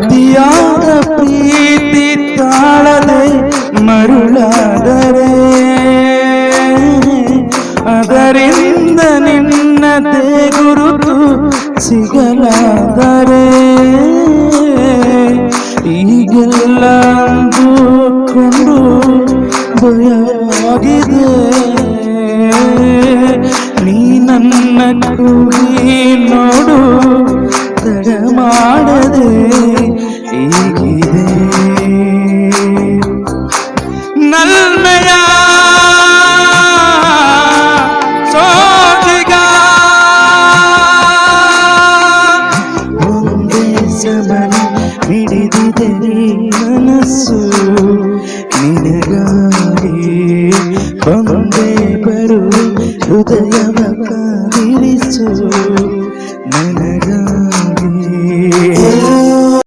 ಅತಿಯಾದ ಪ್ರೀತಿ ತಾಳದೆ ಮರುಳಾದರೆ ಅದರಿಂದ ನಿನ್ನದೇ ಗುರುತು ಸಿಗಲಾದರೆ ಈಗೆಲ್ಲ ಅಂದುಕೊಂಡು ಭಯವಾಗಿದೆ. ನೀ ನನ್ನ ನೋಡು ಮನಸ್ಸು ನಿನಗಾಗಿ ಬಂದೇ ಬರು ಹೃದಯವ ಕಾದಿರಿಸು